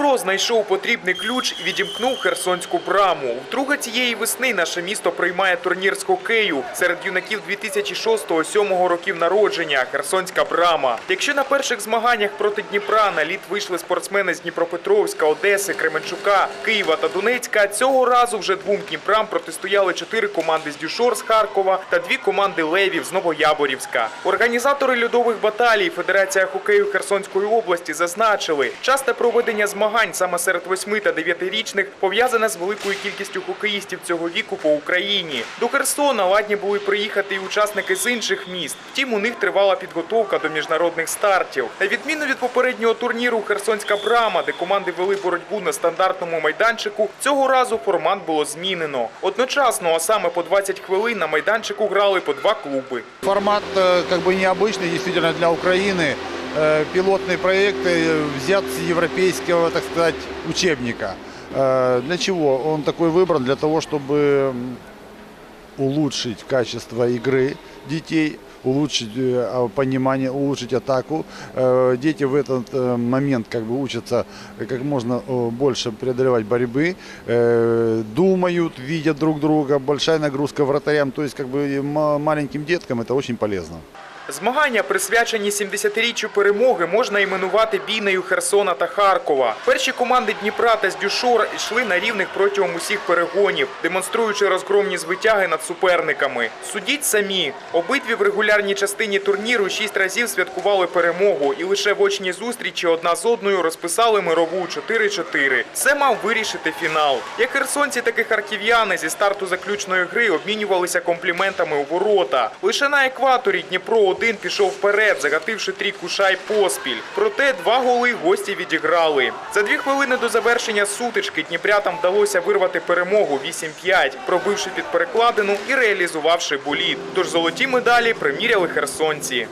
Дмитро знайшов потрібний ключ і відімкнув Херсонську браму. Вдруге цієї весни наше місто приймає турнір з хокею серед юнаків 2006-2007 років народження. Херсонська брама. Якщо на перших змаганнях проти Дніпра на лід вийшли спортсмени з Дніпропетровська, Одеси, Кременчука, Києва та Донецька, цього разу вже двом Дніпрам протистояли чотири команди з Дюшор з Харкова та дві команди Левів з Новояборівська. Організатори льодових баталій Федерація хокею Херсонської області зазначили, часте проведення змагань саме серед 8 та 9-річних пов'язане з великою кількістю хокеїстів цього віку по Україні. До Херсона ладні були приїхати і учасники з інших міст. Втім, у них тривала підготовка до міжнародних стартів. На відміну від попереднього турніру Херсонська брама, де команди вели боротьбу на стандартному майданчику, цього разу формат було змінено. Одночасно, а саме по 20 хвилин на майданчику грали по два клуби. Формат э, как бы необычный действительно для Украины. Э, Пилотный проект э, взят с европейского, так сказать, учебника. Э, Для чего он такой выбран? Для того, чтобы улучшить качество игры детей, улучшить а, понимание, улучшить атаку. Дети в этот момент как бы учатся как можно больше преодолевать борьбы, думают, видят друг друга, большая нагрузка вратарям, то есть как бы маленьким деткам это очень полезно. Змагання, присвячені 70-річчю перемоги, можна іменувати бійнею Херсона та Харкова. Перші команди Дніпра та Здюшор йшли на рівних протягом усіх перегонів, демонструючи розгромні звитяги над суперниками. Судіть самі, обидві в регулярній частині турніру шість разів святкували перемогу, і лише в очній зустрічі одна з одною розписали мирову 4-4. Це мав вирішити фінал. Як херсонці, так і харків'яни зі старту заключної гри обмінювалися компліментами у ворота. Лише на екваторі Дніпро 1 пішов вперед, загативши трійку шай поспіль. Проте два голи гості відіграли. За дві хвилини до завершення сутички дніпрятам вдалося вирвати перемогу 8-5, пробивши під перекладину і реалізувавши боліт. Тож золоті медалі приміряли херсонці.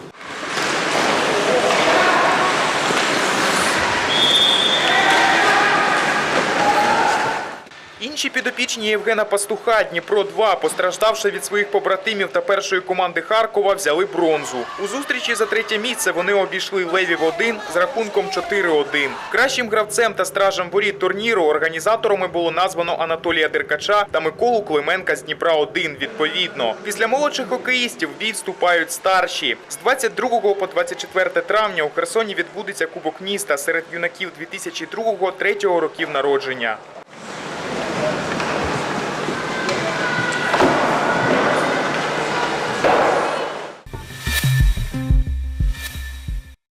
Інші підопічні Євгена Пастуха Дніпро 2 постраждавши від своїх побратимів та першої команди Харкова, взяли бронзу. У зустрічі за третє місце вони обійшли Левів 1 з рахунком 4-1. Кращим гравцем та стражем воріт турніру організаторами було названо Анатолія Деркача та Миколу Клименка з Дніпра 1 відповідно. Після молодших хокеїстів в бій вступають старші. З 22 по 24 травня у Херсоні відбудеться Кубок міста серед юнаків 2002-2003 років народження.